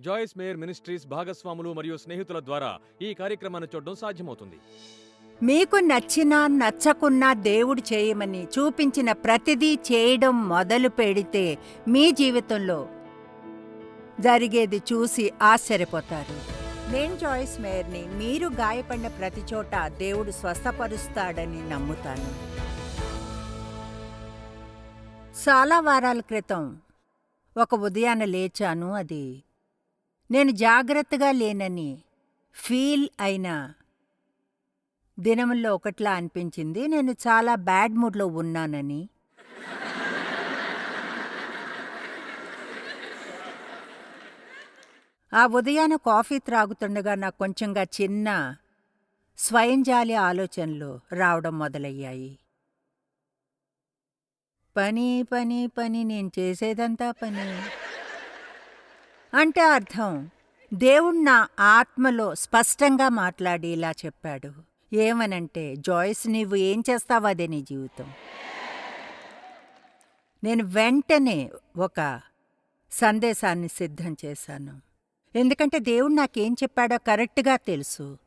జాయిస్ mayor ministries భాగస్వాములు మరియు స్నేహితుల ద్వారా ఈ కార్యక్రమాన్ని చూడడం సాధ్యమవుతుంది. మీకు నచ్చినా నచ్చకున్నా దేవుడు చేయమని చూపించిన ప్రతిదీ చేయడం మొదలు పెడితే మీ జీవితంలో జరిగేది చూసి ఆశ్చర్యపోతారు. నేను జాయిస్ మేయర్ని మీరు గాయపడిన ప్రతి చోట దేవుడు స్వస్థపరుస్తాడని నమ్ముతాను. చాలా వారాల క్రితం ఒక ఉదయాన లేచాను అది నేను జాగ్రత్తగా లేనని ఫీల్ అయిన దినముల్లో ఒకట్లా అనిపించింది. నేను చాలా బ్యాడ్ మూడ్లో ఉన్నానని. ఆ ఉదయాన కాఫీ త్రాగుతుండగా నాకు కొంచెంగా చిన్న స్వయంజాలి ఆలోచనలు రావడం మొదలయ్యాయి. పని పని పని నేను చేసేదంతా పని. అంటే అర్థం. దేవుడు నా ఆత్మలో స్పష్టంగా మాట్లాడి ఇలా చెప్పాడు. ఏమనంటే జాయిస్ నీవు ఏం చేస్తావు అదే నీ జీవితం. నేను వెంటనే ఒక సందేశాన్ని సిద్ధం చేశాను. ఎందుకంటే దేవుడు నాకేం చెప్పాడో కరెక్ట్గా తెలుసు.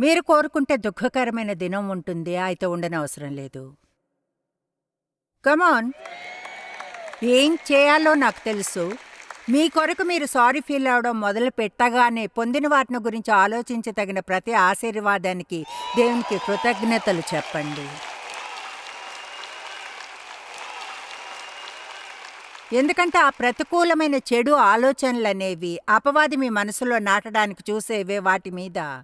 మీరు కోరుకుంటే దుఃఖకరమైన దినం ఉంటుంది అయితే ఉండనవసరం లేదు. కమాన్ ఏం చేయాలో నాకు తెలుసు. మీ కొరకు మీరు సారీ ఫీల్ అవడం మొదలు పెట్టగానే పొందిన వాటిని గురించి ఆలోచించదగిన ప్రతి ఆశీర్వాదానికి దేవునికి కృతజ్ఞతలు చెప్పండి. ఎందుకంటే ఆ ప్రతికూలమైన చెడు ఆలోచనలనేవి అపవాది మీ మనసులో నాటడానికి చూసేవే వాటి మీద.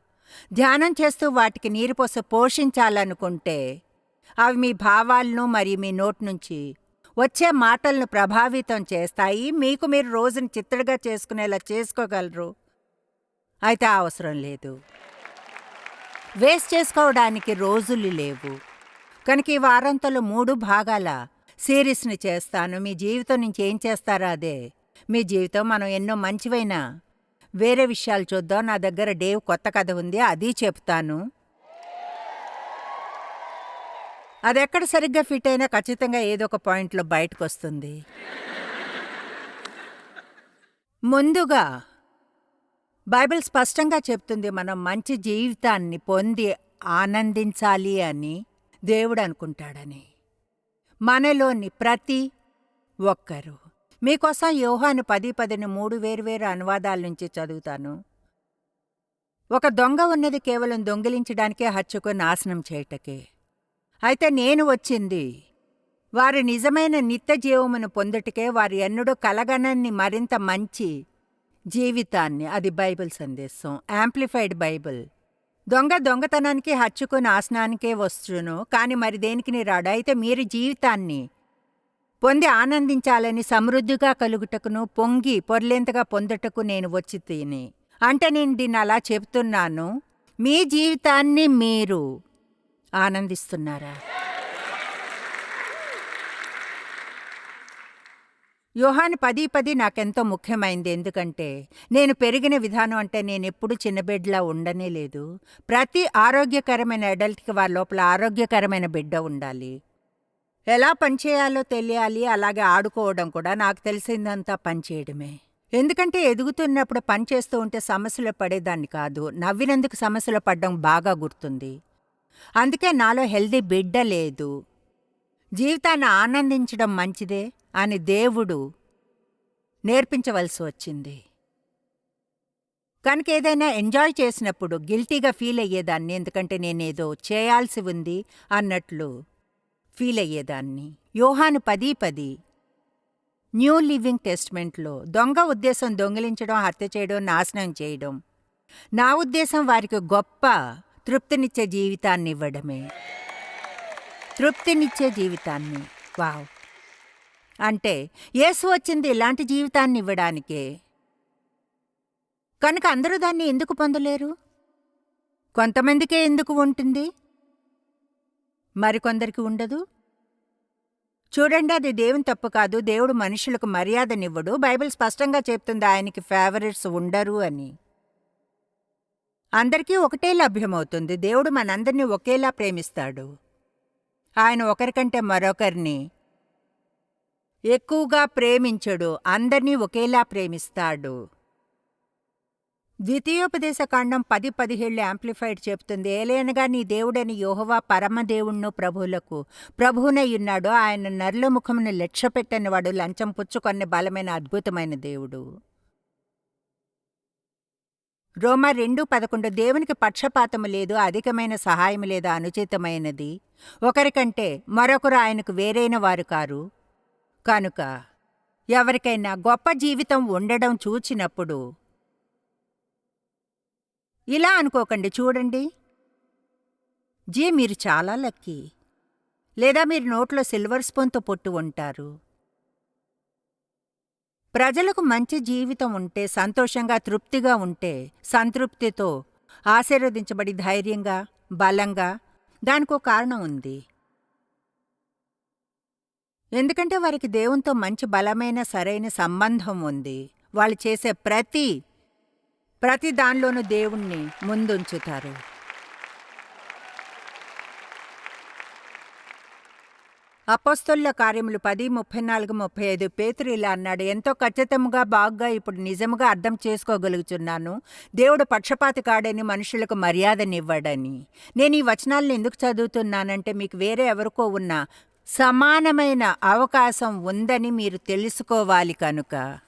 ధ్యానం చేస్తూ వాటికి నీరు పోసి పోషించాలనుకుంటే అవి మీ భావాలను మరియు మీ నోటి నుంచి వచ్చే మాటలను ప్రభావితం చేస్తాయి. మీకు మీరు రోజుని చిత్తడిగా చేసుకునేలా చేసుకోగలరు. అయితే అవసరం లేదు. వేస్ట్ చేసుకోవడానికి రోజులు లేవు. కనుక ఈ వారాంతంలో మూడు భాగాల సిరీస్ని చేస్తాను. మీ జీవితం నుంచి ఏం చేస్తారో అదే. మీ జీవితం మనం ఎన్నో మంచివైన వేరే విషయాలు చూద్దాం. నా దగ్గర డేవ్ కొత్త కథ ఉంది. అది చెప్తాను. అది ఎక్కడ సరిగ్గా ఫిట్ అయినా ఖచ్చితంగా ఏదో ఒక పాయింట్లో బయటకు వస్తుంది ముందుగా బైబిల్ స్పష్టంగా చెప్తుంది మనం మంచి జీవితాన్ని పొంది ఆనందించాలి అని దేవుడు అనుకుంటాడని. మనలోని ప్రతి ఒక్కరూ. మీకోసం యోహాను పది పదిని మూడు వేర్వేరు అనువాదాల నుంచి చదువుతాను. ఒక దొంగ ఉన్నది కేవలం దొంగిలించడానికే హత్యకు నాశనం చేయటకే. అయితే నేను వచ్చింది. వారి నిజమైన నిత్య జీవమును పొందుటకే వారి ఎన్నడూ కలగనన్ని మరింత మంచి జీవితాన్ని అది బైబిల్ సందేశం యాంప్లిఫైడ్ బైబిల్. దొంగ దొంగతనానికి హత్యకు నాశనానికే వస్తును కాని మరి దేనికి రాడు? అయితే మీరు జీవితాన్ని పొంది ఆనందించాలని సమృద్ధిగా కలుగుటకును పొంగి పొర్లేంతగా పొందుటకు నేను వచ్చి తిని. అంటే నేను దీన్ని అలా చెప్తున్నాను. మీ జీవితాన్ని మీరు ఆనందిస్తున్నారా? యోహాన్ పది పది నాకెంతో ముఖ్యమైంది. ఎందుకంటే నేను పెరిగిన విధానం అంటే నేను ఎప్పుడు చిన్న బిడ్డలా ఉండనే లేదు. ప్రతి ఆరోగ్యకరమైన అడల్ట్కి వారి లోపల ఆరోగ్యకరమైన బిడ్డ ఉండాలి. ఎలా పనిచేయాలో తెలియాలి అలాగే ఆడుకోవడం కూడా నాకు తెలిసిందంతా పనిచేయడమే ఎందుకంటే ఎదుగుతున్నప్పుడు పనిచేస్తూ ఉంటే సమస్యలు పడేదాన్ని కాదు. నవ్వినందుకు సమస్యలు పడడం బాగా గుర్తుంది. అందుకే నాలో హెల్దీ బిడ్డ లేదు. జీవితాన్ని ఆనందించడం మంచిదే అని దేవుడు నేర్పించవలసి వచ్చింది. కనుక ఏదైనా ఎంజాయ్ చేసినప్పుడు గిల్టీగా ఫీల్ అయ్యేదాన్ని ఎందుకంటే నేనేదో చేయాల్సి ఉంది అన్నట్లు ఫీల్ అయ్యేదాన్ని. యోహాను పది పది. న్యూ లివింగ్ టెస్ట్మెంట్లో దొంగ ఉద్దేశం దొంగిలించడం హత్య చేయడం నాశనం చేయడం. నా ఉద్దేశం వారికి గొప్ప తృప్తినిచ్చే జీవితాన్ని ఇవ్వడమే తృప్తినిచ్చే జీవితాన్ని. వావ్. అంటే యేసు వచ్చింది ఇలాంటి జీవితాన్ని ఇవ్వడానికే కనుక అందరూ దాన్ని ఎందుకు పొందలేరు? కొంతమందికే ఎందుకు ఉంటుంది? మరికొందరికి ఉండదు? చూడండి అది దేవుని తప్పు కాదు. దేవుడు మనుషులకు మర్యాదనివ్వడు. బైబిల్ స్పష్టంగా చెప్తుంది ఆయనకి ఫేవరెట్స్ ఉండరు అని. అందరికీ ఒకటే లభ్యమవుతుంది. దేవుడు మనందరినీ ఒకేలా ప్రేమిస్తాడు. ఆయన ఒకరికంటే మరొకరిని ఎక్కువగా ప్రేమించడు. అందర్నీ ఒకేలా ప్రేమిస్తాడు. ద్వితీయోపదేశ కాండం పది పదిహేళ్ళు యాంప్లిఫైడ్ చెప్తుంది. ఏలేనగా నీ దేవుడని యోహవా పరమదేవుణ్ణు ప్రభువులకు ప్రభువునయ్యున్నాడు ఆయన నరుల ముఖమును లక్ష్యపెట్టనివాడు. లంచం పుచ్చుకొన్న బలమైన అద్భుతమైన దేవుడు. రోమా రెండు పదకొండు దేవునికి పక్షపాతము లేదు అధికమైన సహాయము లేదా అనుచితమైనది. ఒకరికంటే మరొకరు ఆయనకు వేరైన వారు కారు. కనుక ఎవరికైనా గొప్ప జీవితం ఉండడం చూచినప్పుడు ఇలా అనుకోకండి చూడండి. జీ మీరు చాలా లక్కీ. లేదా మీరు నోట్లో సిల్వర్ స్పూన్తో పొట్టు ఉంటారు. ప్రజలకు మంచి జీవితం ఉంటే సంతోషంగా తృప్తిగా ఉంటే సంతృప్తితో ఆశీర్వదించబడి ధైర్యంగా బలంగా దానికో కారణం ఉంది. ఎందుకంటే వారికి దేవునితో మంచి బలమైన సరైన సంబంధం ఉంది. వాళ్ళు చేసే ప్రతి ప్రతి దానిలోనూ దేవుణ్ణి ముందుంచుతారు. అపోస్తలుల కార్యములు పది ముప్పై నాలుగు ముప్పై ఐదు. పేతురు ఇలా అన్నాడు ఎంతో ఖచ్చితంగా బాగుగా ఇప్పుడు నిజముగా అర్థం చేసుకోగలుగుతున్నాను దేవుడు పక్షపాతి కాడని మనుషులకు మర్యాదనివ్వడని. నేను ఈ వచనాలను ఎందుకు చదువుతున్నానంటే మీకు వేరే ఎవరికో ఉన్న సమానమైన అవకాశం ఉందని మీరు తెలుసుకోవాలి కనుక.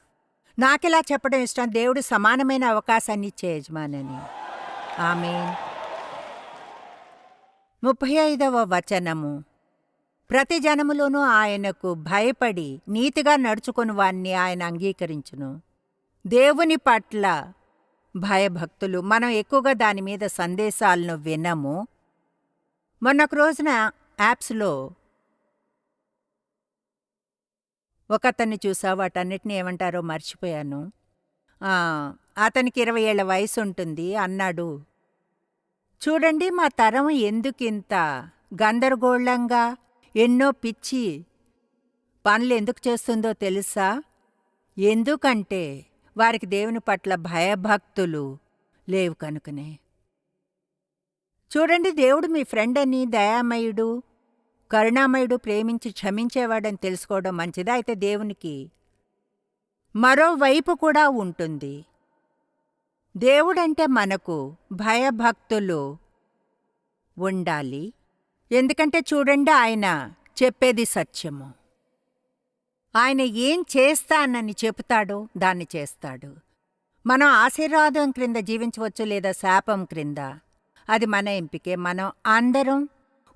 నాకిలా చెప్పడం ఇష్టం. దేవుడు సమానమైన అవకాశాన్ని ఇచ్చే యజమానని. ఆమె ముప్పై ఐదవ వచనము. ప్రతి జనములోనూ ఆయనకు భయపడి నీతిగా నడుచుకుని వాణ్ణి ఆయన అంగీకరించును. దేవుని పట్ల భయభక్తులు మనం ఎక్కువగా దాని మీద సందేశాలను వినము. మొన్నొక రోజున యాప్స్లో ఒకతన్ని చూసా వాటన్నిటిని ఏమంటారో మర్చిపోయాను. ఆ, అతనికి ఇరవై ఏళ్ళ వయసు ఉంటుంది అన్నాడు. చూడండి మా తరం ఎందుకింత గందరగోళంగా ఎన్నో పిచ్చి పనులు ఎందుకు చేస్తుందో తెలుసా? ఎందుకంటే వారికి దేవుని పట్ల భయభక్తులు లేవు కనుకనే. చూడండి దేవుడు మీ ఫ్రెండ్ అని దయామయుడు కరుణామయుడు ప్రేమించి క్షమించేవాడని తెలుసుకోవడం మంచిదా. అయితే దేవునికి మరోవైపు కూడా ఉంటుంది. దేవుడంటే మనకు భయభక్తులు ఉండాలి. ఎందుకంటే చూడండి ఆయన చెప్పేది సత్యము. ఆయన ఏం చేస్తానని చెబుతాడో దాన్ని చేస్తాడు. మనం ఆశీర్వాదం క్రింద జీవించవచ్చు లేదా శాపం క్రింద. అది మన ఎంపికే. మనం అందరం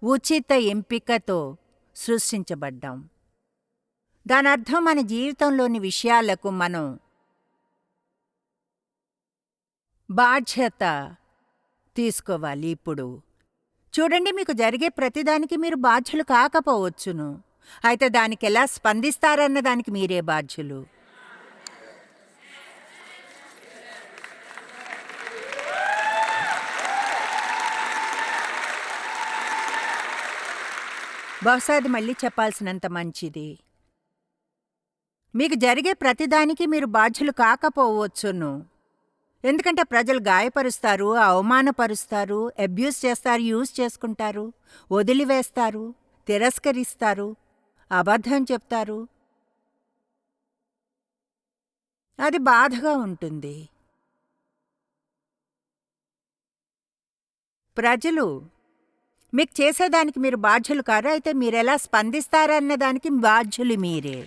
ఉచిత ఎంపికతో సృష్టించబడ్డాం. దాని అర్థం మన జీవితంలోని విషయాలకు మనం బాధ్యత తీసుకోవాలి ఇప్పుడు. చూడండి మీకు జరిగే ప్రతిదానికి మీరు బాధ్యులు కాకపోవచ్చును. అయితే దానికి ఎలా స్పందిస్తారన్న దానికి మీరే బాధ్యులు. బహుశా అది మళ్ళీ చెప్పాల్సినంత మంచిది. మీకు జరిగే ప్రతిదానికి మీరు బాధ్యులు కాకపోవచ్చును. ఎందుకంటే ప్రజలు గాయపరుస్తారు అవమానపరుస్తారు అబ్యూస్ చేస్తారు యూజ్ చేసుకుంటారు వదిలివేస్తారు తిరస్కరిస్తారు అబద్ధం చెప్తారు. అది బాధగా ఉంటుంది. ప్రజలు మీకు చేసేదానికి మీరు బాధ్యులు కారు? అయితే మీరెలా స్పందిస్తారన్న దానికి బాధ్యులు మీరే.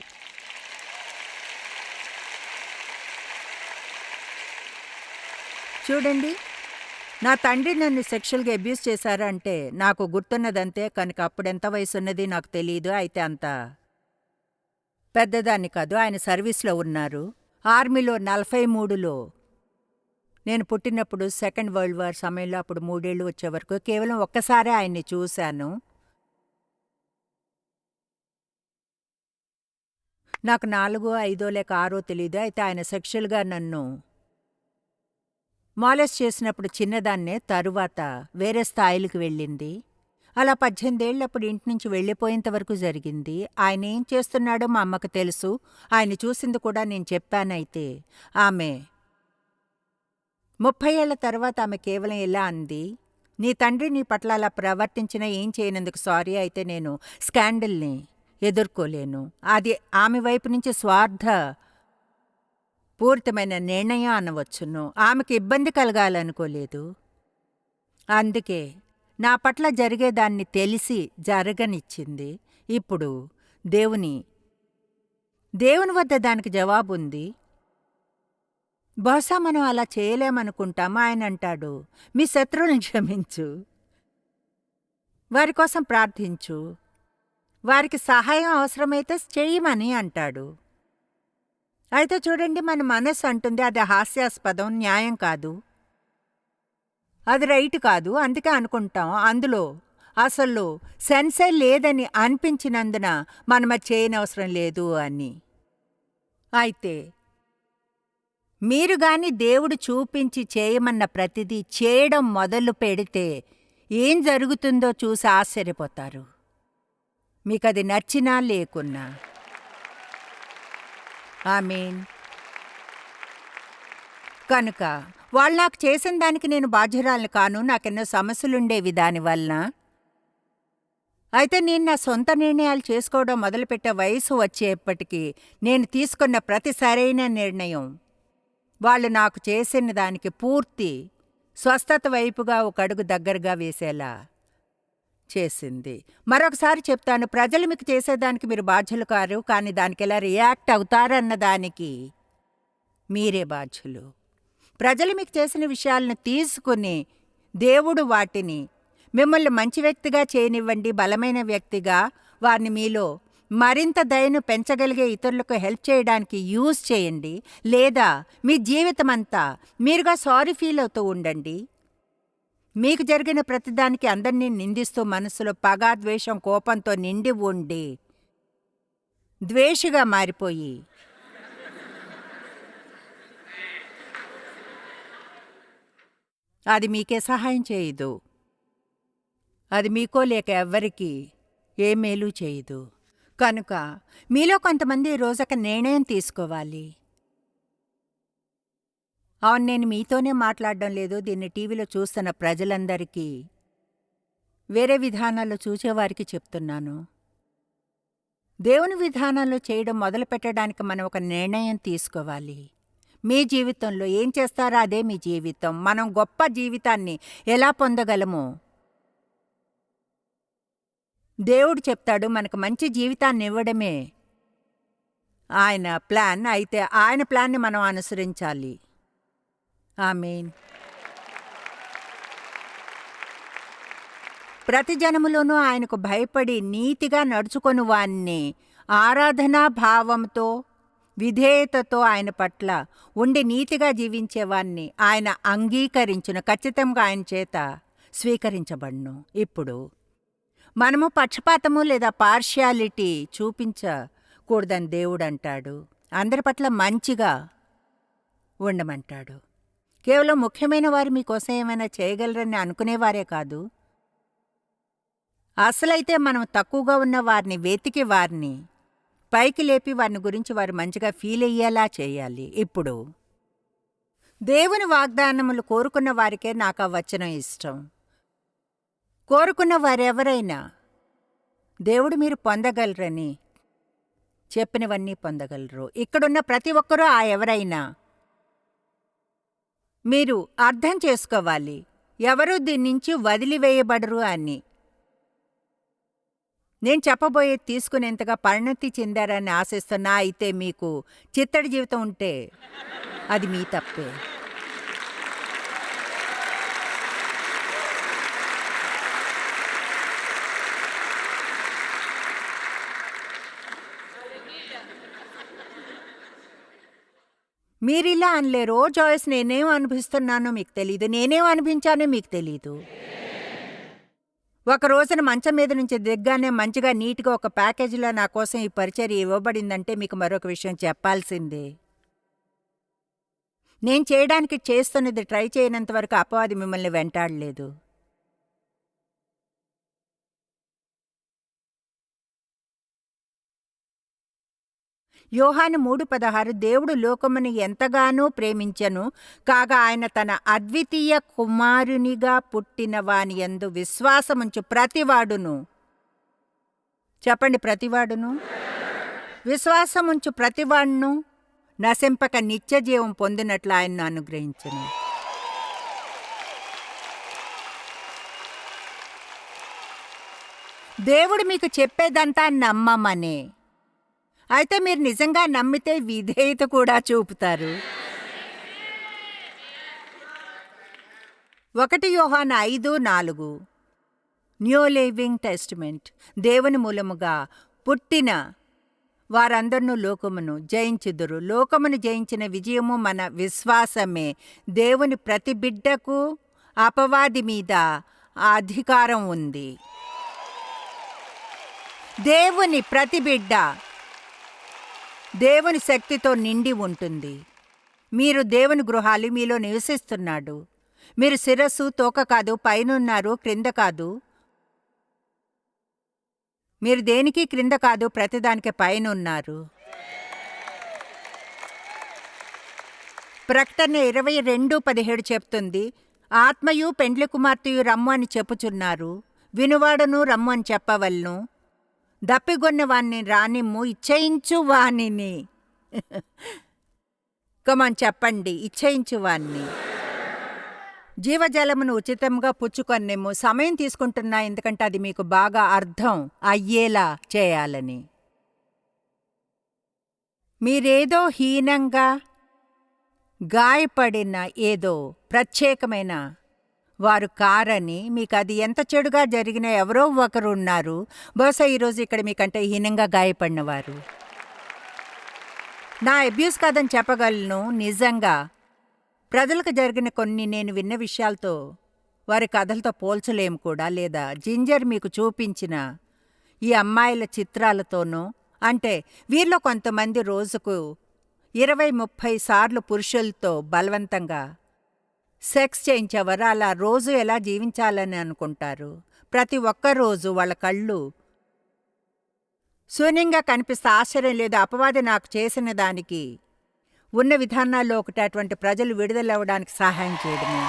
చూడండి. నా తండ్రి నన్ను సెక్షువల్గా అబ్యూస్ చేశారంటే నాకు గుర్తున్నదంతే కనుక అప్పుడు ఎంత వయసు ఉన్నది నాకు తెలియదు అయితే అంత పెద్దదాన్ని కాదు ఆయన సర్వీస్లో ఉన్నారు. ఆర్మీలో నలభై మూడులో. నేను పుట్టినప్పుడు సెకండ్ వరల్డ్ వార్ సమయంలో అప్పుడు మూడేళ్ళు వచ్చే వరకు కేవలం ఒక్కసారే ఆయన్ని చూశాను. నాకు నాలుగో ఐదో లేక ఆరో తెలియదు అయితే ఆయన సెక్షువల్గా నన్ను మాలెస్ చేసినప్పుడు చిన్నదాన్నే తరువాత వేరే స్థాయిలకు వెళ్ళింది. అలా పద్దెనిమిదేళ్ళప్పుడు ఇంటి నుంచి వెళ్ళిపోయేంత వరకు జరిగింది. ఆయన ఏం చేస్తున్నాడో మా అమ్మకు తెలుసు. ఆయన చూసింది కూడా నేను చెప్పానైతే. ఆమె ముప్పై ఏళ్ళ తర్వాత ఆమె కేవలం ఇలా అంది. నీ తండ్రి నీ పట్ల అలా ప్రవర్తించినా ఏం చేయనందుకు సారీ అయితే నేను స్కాండల్ని ఎదుర్కోలేను. అది ఆమె వైపు నుంచి స్వార్థ పూర్తమైన నిర్ణయం అనవచ్చును. ఆమెకు ఇబ్బంది కలగాలనుకోలేదు. అందుకే నా పట్ల జరిగేదాన్ని తెలిసి జరగనిచ్చింది. ఇప్పుడు దేవుని దేవుని వద్ద దానికి జవాబుంది. బహుశా మనం అలా చేయలేమనుకుంటామా? ఆయన అంటాడు మీ శత్రువులను క్షమించు. వారి కోసం ప్రార్థించు. వారికి సహాయం అవసరమైతే చేయమని అంటాడు. అయితే చూడండి మన మనసు అంటుంది అది హాస్యాస్పదం న్యాయం కాదు. అది రైట్ కాదు అందుకే అనుకుంటాం. అందులో అసలు సెన్సే లేదని అనిపించినందున మనం అది చేయనవసరం లేదు అని. అయితే మీరు గాని దేవుడు చూపించి చేయమన్న ప్రతిదీ చేయడం మొదలు పెడితే ఏం జరుగుతుందో చూసి ఆశ్చర్యపోతారు. మీకది నచ్చినా లేకున్నా. ఆమెన్. కనుక వాళ్ళు నాకు చేసిన దానికి నేను బాధ్యురాలను కాను నాకెన్నో సమస్యలుండేవి దానివలన అయితే నేను నా సొంత నిర్ణయాలు చేసుకోవడం మొదలుపెట్టే వయసు వచ్చేప్పటికీ నేను తీసుకున్న ప్రతి సరైన నిర్ణయం. వాళ్ళు నాకు చేసిన దానికి పూర్తి స్వస్థత వైపుగా ఒక అడుగు దగ్గరగా వేసేలా. చేసింది. మరొకసారి చెప్తాను ప్రజలు మీకు చేసేదానికి మీరు బాధ్యులు కారు కానీ దానికి ఎలా రియాక్ట్ అవుతారన్న దానికి మీరే బాధ్యులు. ప్రజలు మీకు చేసిన విషయాలను తీసుకుని దేవుడు వాటిని మిమ్మల్ని మంచి వ్యక్తిగా చేయనివ్వండి బలమైన వ్యక్తిగా వారిని మీలో మరింత దయను పెంచగలిగే ఇతరులకు హెల్ప్ చేయడానికి యూజ్ చేయండి. లేదా మీ జీవితమంతా మీరుగా సారీ ఫీల్ అవుతూ ఉండండి. మీకు జరిగిన ప్రతిదానికి అందరినీ నిందిస్తూ మనసులో పగా ద్వేషం కోపంతో నిండి ఉండి ద్వేషిగా మారిపోయి. అది మీకే సహాయం చేయదు. అది మీకో లేక ఎవ్వరికీ ఏ మేలు చేయదు. కనుక మీలో కొంతమంది ఈ రోజొక నిర్ణయం తీసుకోవాలి. అవును నేను మీతోనే మాట్లాడడం లేదు. దీన్ని టీవీలో చూస్తున్న ప్రజలందరికీ వేరే విధానాల్లో చూసేవారికి చెప్తున్నాను. దేవుని విధానాల్లో చేయడం మొదలు పెట్టడానికి మనం ఒక నిర్ణయం తీసుకోవాలి. మీ జీవితంలో ఏం చేస్తారో అదే మీ జీవితం. మనం గొప్ప జీవితాన్ని ఎలా పొందగలము? దేవుడు చెప్తాడు మనకు మంచి జీవితాన్ని ఇవ్వడమే ఆయన ప్లాన్. అయితే ఆయన ప్లాన్ని మనం అనుసరించాలి. ఆమెన్. ప్రతి జనములోనూ ఆయనకు భయపడి నీతిగా నడుచుకొని వాణ్ణి ఆరాధనా భావంతో విధేయతతో ఆయన పట్ల ఉండి నీతిగా జీవించేవాణ్ణి ఆయన అంగీకరించును ఖచ్చితంగా ఆయన చేత స్వీకరించబడును. ఇప్పుడు మనము పక్షపాతము లేదా పార్షియాలిటీ చూపించకూడదని దేవుడు అంటాడు. అందరి పట్ల మంచిగా ఉండమంటాడు. కేవలం ముఖ్యమైన వారు మీకోసం ఏమైనా చేయగలరని అనుకునేవారే కాదు. అసలైతే మనం తక్కువగా ఉన్న వారిని వెతికి వారిని పైకి లేపి వారిని గురించి వారు మంచిగా ఫీల్ అయ్యేలా చేయాలి. ఇప్పుడు దేవుని వాగ్దానములు కోరుకున్న వారికే నాకు ఆ వచనం ఇష్టం. కోరుకున్న వారెవరైనా దేవుడు మీరు పొందగలరని చెప్పినవన్నీ పొందగలరు. ఇక్కడున్న ప్రతి ఒక్కరూ ఆ ఎవరైనా మీరు అర్థం చేసుకోవాలి. ఎవరూ దీని నుంచి వదిలివేయబడరు అని. నేను చెప్పబోయే తీసుకునేంతగా పరిణతి చెందారని ఆశిస్తున్నా అయితే మీకు చిత్తడి జీవితం ఉంటే అది మీ తప్పే. మీరిలా అనలేరు జాయిస్ నేనేం అనిపిస్తున్నానో మీకు తెలీదు నేనేం అనిపించానో మీకు తెలీదు. ఒక రోజున మంచం మీద నుంచి దిగ్గానే మంచిగా నీట్గా ఒక ప్యాకేజీలో నా కోసం ఈ పరిచర్య ఇవ్వబడిందంటే మీకు మరొక విషయం చెప్పాల్సిందే. నేను చేయడానికి చేస్తున్నది ట్రై చేయనంత వరకు అపవాది మిమ్మల్ని వెంటాడలేదు. యోహాను మూడు పదహారు దేవుడు లోకమును ఎంతగానో ప్రేమించను కాగా ఆయన తన అద్వితీయ కుమారునిగా పుట్టిన వాని యందు విశ్వాసముంచు ప్రతివాడును. చెప్పండి ప్రతివాడును. విశ్వాసముంచు ప్రతివాడును నశింపక నిత్య జీవం పొందినట్లు ఆయన్ను అనుగ్రహించను. దేవుడు మీకు చెప్పేదంతా నమ్మమనే. అయితే మీరు నిజంగా నమ్మితే విధేయత కూడా చూపుతారు. ఒకటి యోహాన్ ఐదు నాలుగు. New Living Testament. దేవుని మూలముగా పుట్టిన వారందరినూ లోకమును జయించుదురు. లోకమును జయించిన విజయము మన విశ్వాసమే. దేవుని ప్రతి బిడ్డకు అపవాది మీద ఆ అధికారం ఉంది. దేవుని ప్రతి బిడ్డ దేవుని శక్తితో నిండి ఉంటుంది. మీరు దేవుని గృహాలు మీలో నివసిస్తున్నాడు. మీరు శిరస్సు తోక కాదు పైనున్నారు క్రింద కాదు. మీరు దేనికి క్రింద కాదు ప్రతిదానికి పైన ఉన్నారు ప్రకటన ఇరవై రెండు పదిహేడు చెప్తుంది. ఆత్మయు పెండ్లి కుమార్తెయు రమ్ము అని చెప్పుచున్నారు. వినువాడను రమ్ము అని చెప్పవలను. దప్పిగొన్నవాణ్ణి రానిమ్ము ఇచ్చయించు వాణిని కమన్ చెప్పండి ఇచ్చయించు వాణ్ణి జీవజలమును ఉచితంగా పుచ్చుకొన్నేమో సమయం తీసుకుంటున్నా ఎందుకంటే అది మీకు బాగా అర్థం అయ్యేలా చేయాలని. మీరేదో హీనంగా గాయపడిన ఏదో ప్రత్యేకమైన వారు కారని మీకు అది ఎంత చెడుగా జరిగినా ఎవరో ఒకరు ఉన్నారు. బహుశా ఈరోజు ఇక్కడ మీకంటే హీనంగా గాయపడినవారు. నా అబ్యూస్ కాదని చెప్పగలను. నిజంగా ప్రజలకు జరిగిన కొన్ని నేను విన్న విషయాలతో వారి కథలతో పోల్చలేము కూడా. లేదా జింజర్ మీకు చూపించిన ఈ అమ్మాయిల చిత్రాలతోనూ అంటే వీరిలో కొంతమంది రోజుకు ఇరవై ముప్పై సార్లు పురుషులతో బలవంతంగా సెక్స్ చేయించేవారు అలా రోజు ఎలా జీవించాలని అనుకుంటారు? ప్రతి ఒక్క రోజు వాళ్ళ కళ్ళు శూన్యంగా కనిపిస్తే ఆశ్చర్యం లేదు అపవాది నాకు చేసిన దానికి ఉన్న విధానాల్లో ఒకటి అటువంటి ప్రజలు విడుదలవ్వడానికి సహాయం చేయడమే.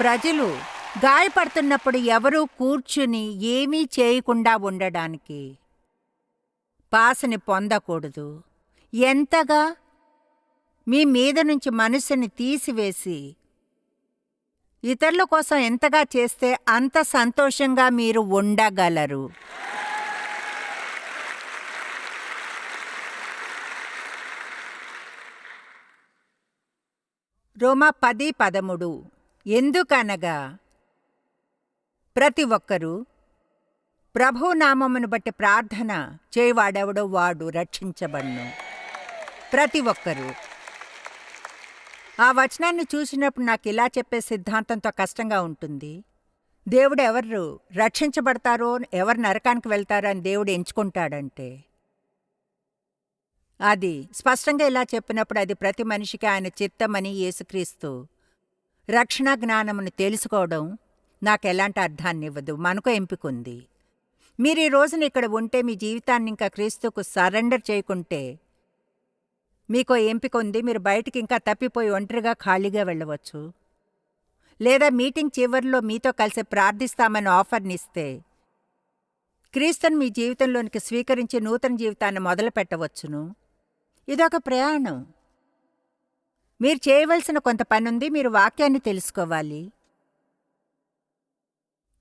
ప్రజలు గాయపడుతున్నప్పుడు ఎవరూ కూర్చుని ఏమీ చేయకుండా ఉండడానికి పాసని పొందకూడదు. ఎంతగా? మీ మీద నుంచి మనసుని తీసివేసి ఇతరుల కోసం ఎంతగా చేస్తే అంత సంతోషంగా మీరు ఉండగలరు. రోమా పది పదముడు. ఎందుకనగా ప్రతి ఒక్కరూ ప్రభు నామమును బట్టి ప్రార్థన చేయవాడెవడో వాడు రక్షించబడ్ను. ప్రతి ఒక్కరూ. ఆ వచనాన్ని చూసినప్పుడు నాకు ఇలా చెప్పే సిద్ధాంతంతో కష్టంగా ఉంటుంది. దేవుడు ఎవరు రక్షించబడతారో ఎవరు నరకానికి వెళ్తారో అని దేవుడు ఎంచుకుంటాడంటే. అది స్పష్టంగా ఇలా చెప్పినప్పుడు అది ప్రతి మనిషికి ఆయన చిత్తమని యేసుక్రీస్తు రక్షణ జ్ఞానమును తెలుసుకోవడం నాకు ఎలాంటి అర్థాన్ని ఇవ్వదు. మనకు ఎంపికంది మీరు ఈ రోజున ఇక్కడ ఉంటే మీ జీవితాన్ని ఇంకా క్రీస్తుకు సరెండర్ చేయకుంటే మీకో ఎంపిక ఉంది. మీరు బయటికి ఇంకా తప్పిపోయి ఒంటరిగా ఖాళీగా వెళ్ళవచ్చు. లేదా మీటింగ్ చివరిలో మీతో కలిసి ప్రార్థిస్తామని ఆఫర్నిస్తే క్రీస్తుని మీ జీవితంలోనికి స్వీకరించి నూతన జీవితాన్ని మొదలు పెట్టవచ్చును. ఇదొక ప్రయాణం. మీరు చేయవలసిన కొంత పనుంది. మీరు వాక్యాన్ని తెలుసుకోవాలి.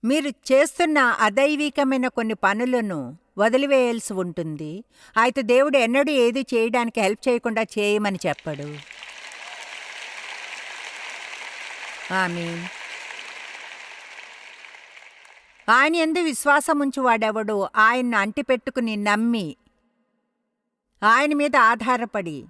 మీరు చేస్తున్న అదైవికమైన కొన్ని పనులను వదిలివేయాల్సి ఉంటుంది. అయితే దేవుడు ఎన్నడూ ఏది చేయడానికి హెల్ప్ చేయకుండా చేయమని చెప్పడు. ఆమె ఆయన ఎందు విశ్వాసం ఉంచువాడెవడు ఆయన్ను అంటిపెట్టుకుని నమ్మి ఆయన మీద ఆధారపడి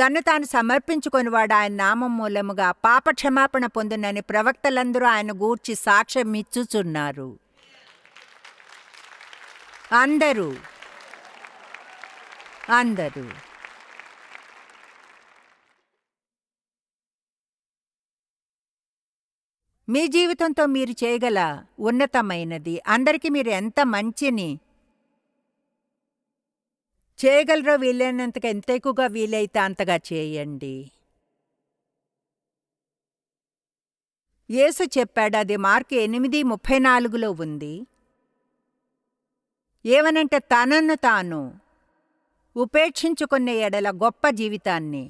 తన్ను తాను సమర్పించుకొనివాడు ఆయన నామం మూలముగా పాప క్షమాపణ పొందునని ప్రవక్తలందరూ ఆయన గూర్చి సాక్ష్యం ఇచ్చుచున్నారు. అందరూ. అందరూ. మీ జీవితంతో మీరు చేయగల ఉన్నతమైనది అందరికీ మీరు ఎంత మంచిని చేయగలరో వీలైనంతగా ఎంత ఎక్కువగా వీలైతే అంతగా చేయండి. యేసు చెప్పాడు అది మార్కు ఎనిమిది ముప్పై నాలుగులో ఉంది. ఏమనంటే తనను తాను ఉపేక్షించుకునే ఎడల గొప్ప జీవితాన్ని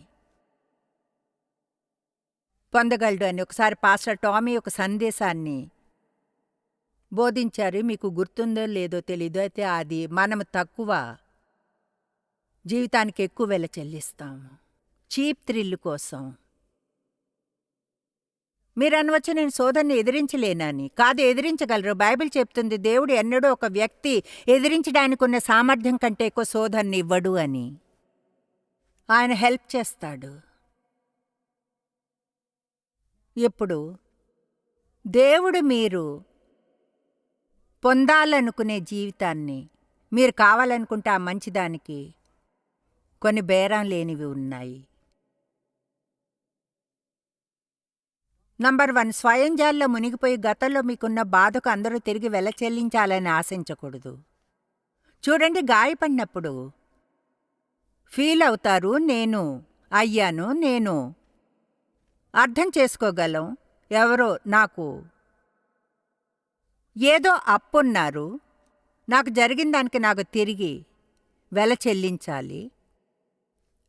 పొందగలడు అని ఒకసారి పాస్టర్ టామీ ఒక సందేశాన్ని బోధించారు. మీకు గుర్తుందో లేదో తెలీదు అయితే అది మనము తక్కువ జీవితానికి ఎక్కువ వెల చెల్లిస్తాము చీప్ థ్రిల్ కోసం. మీరనవచ్చు నేను శోధనని ఎదిరించలేనని కాదు ఎదిరించగలరు. బైబిల్ చెప్తుంది దేవుడు ఎన్నడూ ఒక వ్యక్తి ఎదిరించడానికి ఉన్న సామర్థ్యం కంటే ఎక్కువ శోధనని ఇవ్వడు అని. ఆయన హెల్ప్ చేస్తాడు. ఇప్పుడు దేవుడు మీరు పొందాలనుకునే జీవితాన్ని మీరు కావాలనుకుంటే ఆ మంచిదానికి కొన్ని బేరం లేనివి ఉన్నాయి. నంబర్ వన్ స్వయం జాల్లో మునిగిపోయి గతంలో మీకున్న బాధకు అందరూ తిరిగి వెల చెల్లించాలని ఆశించకూడదు. చూడండి గాయపడినప్పుడు ఫీల్ అవుతారు నేను అయ్యాను నేను అర్థం చేసుకోగలం ఎవరో నాకు ఏదో అప్పున్నారు నాకు జరిగిన దానికి నాకు తిరిగి వెల చెల్లించాలి.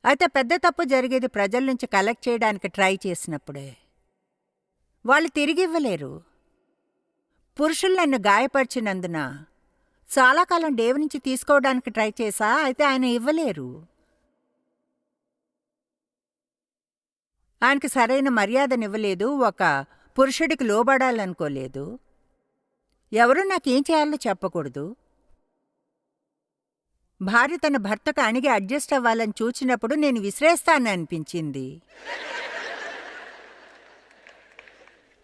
అయితే పెద్ద తప్పు జరిగేది ప్రజల నుంచి కలెక్ట్ చేయడానికి ట్రై చేసినప్పుడే. వాళ్ళు తిరిగి ఇవ్వలేరు పురుషులు నన్ను గాయపరిచినందున చాలా కాలం దేవు నుంచి తీసుకోవడానికి ట్రై చేశా అయితే ఆయన ఇవ్వలేరు. ఆయనకి సరైన మర్యాదనివ్వలేదు ఒక పురుషుడికి లోబడాలనుకోలేదు. ఎవరూ నాకేం చేయాలో చెప్పకూడదు. భార్య తన భర్తకు అణిగి అడ్జస్ట్ అవ్వాలని చూచినప్పుడు నేను విసిరేస్తాననిపించింది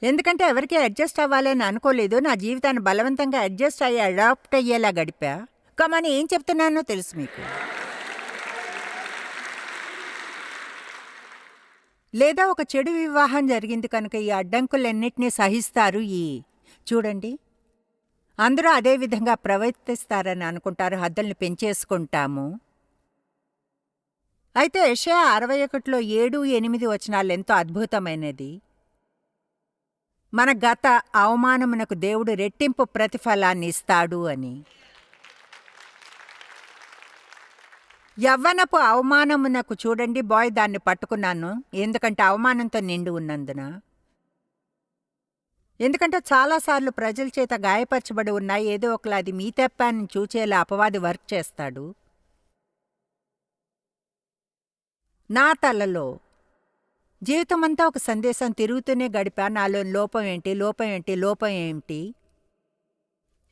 ఎందుకంటే ఎవరికి అడ్జస్ట్ అవ్వాలని అనుకోలేదు నా జీవితాన్ని బలవంతంగా అడ్జస్ట్ అయ్యి అడాప్ట్ అయ్యేలా గడిపా. కమని ఏం చెప్తున్నానో తెలుసు మీకు. లేదా ఒక చెడు వివాహం జరిగింది కనుక ఈ అడ్డంకులన్నింటినీ సహిస్తారు ఈ చూడండి. అందరూ అదే విధంగా ప్రవర్తిస్తారని అనుకుంటారు హద్దుల్ని పెంచేసుకుంటాము. అయితే యషయా అరవై ఒకటిలో ఏడు ఎనిమిది వచనాలు ఎంతో అద్భుతమైనది. మన గత అవమానమునకు దేవుడు రెట్టింపు ప్రతిఫలాన్ని ఇస్తాడు అని. యవ్వనపు అవమానమునకు చూడండి బాయ్ దాన్ని పట్టుకున్నాను ఎందుకంటే అవమానంతో నిండి ఉన్నందున. ఎందుకంటే చాలాసార్లు ప్రజల చేత గాయపరచబడి ఉన్నాయి ఏదో ఒకలా అది మీ తెప్పాన్ని చూచేలా అపవాది వర్క్ చేస్తాడు. నా తలలో జీవితమంతా ఒక సందేశం తిరుగుతూనే గడిపా. నాలో లోపం ఏంటి? లోపం ఏంటి? లోపం ఏంటి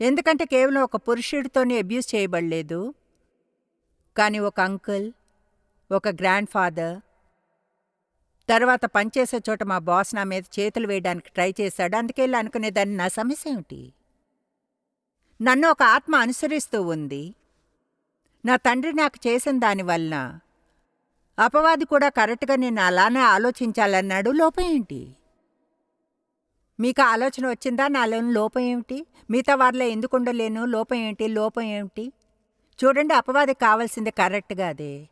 ఎందుకంటే కేవలం ఒక పురుషుడితోనే అబ్యూస్ చేయబడలేదు. కానీ ఒక అంకుల్ ఒక గ్రాండ్ ఫాదర్ తర్వాత పనిచేసే చోట మా బాస్ నా మీద చేతులు వేయడానికి ట్రై చేశాడు. అందుకే ఇలా అనుకునేదాన్ని నా సమస్య ఏమిటి? నన్ను ఒక ఆత్మ అనుసరిస్తూ ఉంది. నా తండ్రి నాకు చేసిన దానివల్ల అపవాది కూడా కరెక్ట్గా నేను అలానే ఆలోచించాలన్నాడు. లోపం ఏంటి? మీకు ఆలోచన వచ్చిందా? నాలోని లోపం ఏమిటి? మిగతా వారిలో ఎందుకు ఉండలేను? లోపం ఏంటి లోపం ఏమిటి? చూడండి అపవాది కావాల్సింది కరెక్ట్గా అదే.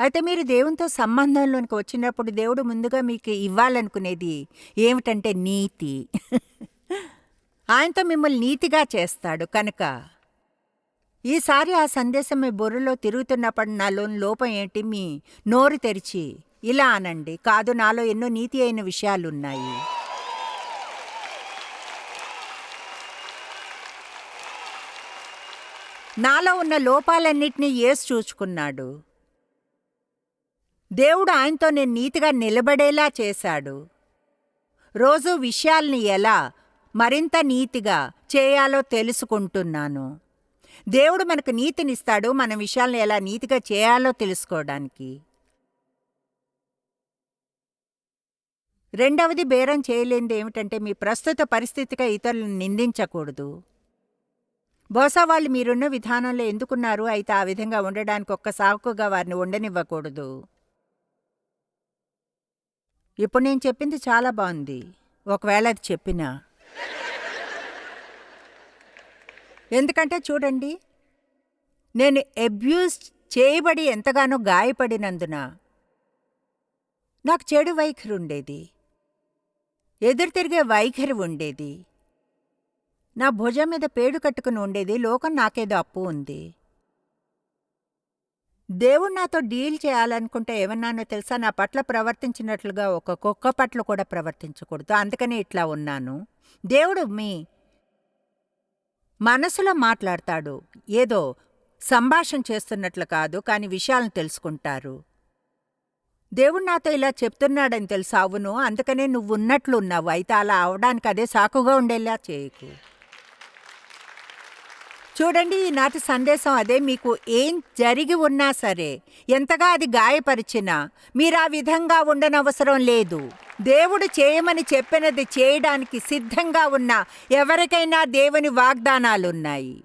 అయితే మీరు దేవునితో సంబంధంలోనికి వచ్చినప్పుడు దేవుడు ముందుగా మీకు ఇవ్వాలనుకునేది ఏమిటంటే నీతి. ఆయనతో మిమ్మల్ని నీతిగా చేస్తాడు. కనుక ఈసారి ఆ సందేశం మీ బుర్రలో తిరుగుతున్నప్పుడు నాలోని లోపం ఏంటి? మీ నోరు తెరిచి ఇలా అనండి. కాదు నాలో ఎన్నో నీతి అయిన విషయాలున్నాయి. నాలో ఉన్న లోపాలన్నింటినీ ఏసు చూచుకున్నాడు దేవుడు ఆయనతో నేను నీతిగా నిలబడేలా చేశాడు. రోజు విషయాల్ని ఎలా మరింత నీతిగా చేయాలో తెలుసుకుంటున్నాను. దేవుడు మనకు నీతినిస్తాడు మన విషయాల్ని ఎలా నీతిగా చేయాలో తెలుసుకోవడానికి. రెండవది బేరం చేయలేనిది ఏమిటంటే మీ ప్రస్తుత పరిస్థితిగా ఇతరులను నిందించకూడదు. బహుశా వాళ్ళు మీరున్న విధానంలో ఎందుకున్నారు అయితే ఆ విధంగా ఉండడానికి ఒక్క సాకుగా వారిని ఉండనివ్వకూడదు. ఇప్పుడు నేను చెప్పింది చాలా బాగుంది. ఒకవేళ అది చెప్పినా. ఎందుకంటే చూడండి నేను అబ్యూజ్ చేయబడి ఎంతగానో గాయపడినందున నాకు చెడు వైఖరి ఉండేది. ఎదురు తిరిగే వైఖరి ఉండేది. నా భుజం మీద పేడు కట్టుకుని ఉండేది. లోకం నాకేదో అప్పు ఉంది. దేవుడు నాతో డీల్ చేయాలనుకుంటే ఏమన్నానో తెలుసా? నా పట్ల ప్రవర్తించినట్లుగా ఒక కుక్క పట్ల కూడా ప్రవర్తించకూడదు. అందుకనే ఇట్లా ఉన్నాను. దేవుడు మీ మనసులో మాట్లాడతాడు. ఏదో సంభాషణ చేస్తున్నట్లు కాదు కాని విషయాలను తెలుసుకుంటారు. దేవుడు నాతో ఇలా చెప్తున్నాడని తెలుసు. అవును అందుకనే నువ్వు ఉన్నట్లు ఉన్నావు అయితే అలా అవడానికి అదే సాకుగా ఉండేలా చేయకు. చూడండి ఈనాటి సందేశం అదే. మీకు ఏం జరిగి ఉన్నా సరే ఎంతగా అది గాయపరిచినా మీరు ఆ విధంగా ఉండనవసరం లేదు. దేవుడు చేయమని చెప్పినది చేయడానికి సిద్ధంగా ఉన్న ఎవరికైనా దేవుని వాగ్దానాలున్నాయి.